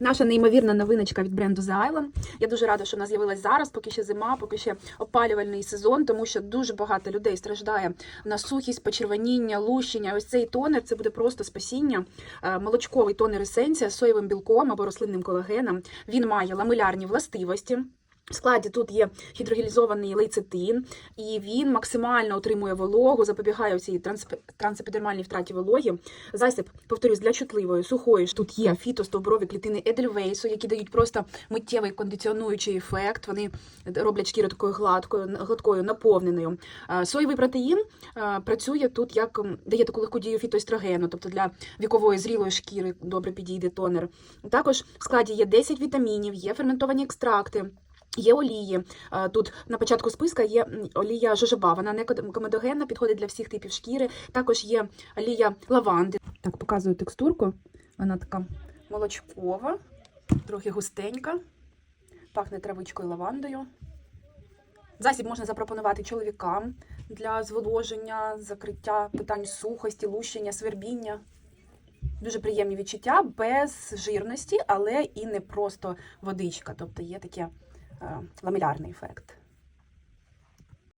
Наша неймовірна новиночка від бренду The Island. Я дуже рада, що вона з'явилась зараз, поки ще зима, поки ще опалювальний сезон, тому що дуже багато людей страждає на сухість, почервоніння, лущення. Ось цей тонер це буде просто спасіння. Е, Молочковий тонер есенція з соєвим білком або рослинним колагеном. Він має ламелярні властивості. В складі тут є гідрогелізований лейцитин, і він максимально отримує вологу, запобігає цій трансепідермальній втраті вологі. Засіб, повторюсь, для чутливої, сухої. Тут є фітостовбурові клітини Едельвейсу, які дають просто миттєвий кондиціонуючий ефект. Вони роблять шкіру такою гладкою, гладкою, наповненою. Соєвий протеїн працює тут як дає таку легку дію фітоестрогену, тобто для вікової зрілої шкіри добре підійде тонер. Також в складі є 10 вітамінів, є ферментовані екстракти. Є олії. Тут на початку списка є олія жожоба. Вона не комедогенна, підходить для всіх типів шкіри. Також є олія лаванди. Так, показую текстурку. Вона така молочкова, трохи густенька, пахне травичкою лавандою. Засіб можна запропонувати чоловікам для зволоження, закриття питань сухості, лущення, свербіння. Дуже приємні відчуття без жирності, але і не просто водичка. Тобто є таке ламелярний ефект.